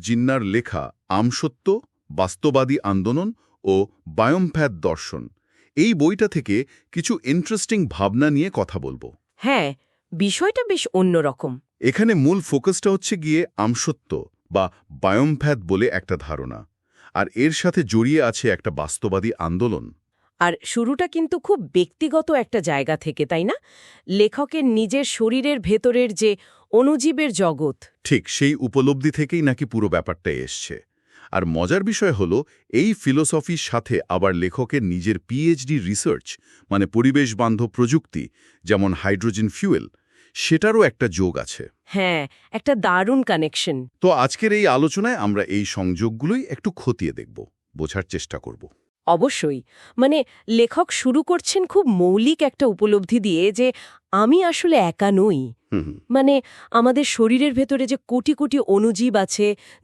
জিন্নার লেখা আমসত্য বাস্তবাদী আন্দোলন ও বায়োমপ্যাথ দর্শন। এই বইটা থেকে কিছু ইন্টারেস্টিং ভাবনা নিয়ে কথা বলব। হ্যাঁ বিষয়টা বেশ অন্যরকম। এখানে মূল ফোকাসটা হচ্ছে গিয়ে আমসত্য বা বায়োমপ্যাথ বলে একটা ধারণা। আর এর সাথে জড়িয়ে আছে একটা বাস্তবাদী আন্দোলন। আর শুরুটা কিন্তু খুব ব্যক্তিগত একটা জায়গা থেকে তাই না? লেখকের নিজের শরীরের ভেতরের যে অণুজীবের জগৎ। ঠিক সেই উপলব্ধি থেকেই নাকি পুরো ব্যাপারটা এসছে। আর মজার বিষয় হল এই ফিলোসফির সাথে আবার লেখকের নিজের পিএইচডি রিসার্চ মানে পরিবেশ বান্ধব প্রযুক্তি যেমন হাইড্রোজেন ফিউয়েল সেটারও একটা যোগ আছে। হ্যাঁ একটা দারুণ কানেকশন তো আজকের এই আলোচনায় আমরা এই সংযোগগুলোই একটু খতিয়ে দেখব বোঝার চেষ্টা করব। অবশ্যই। মানে লেখক শুরু করছেন খুব মৌলিক একটা উপলব্ধি দিয়ে যে আমি আসলে একা নই। মানে আমাদের শরীরের ভেতরে যে কোটি কোটি অণুজীব আছে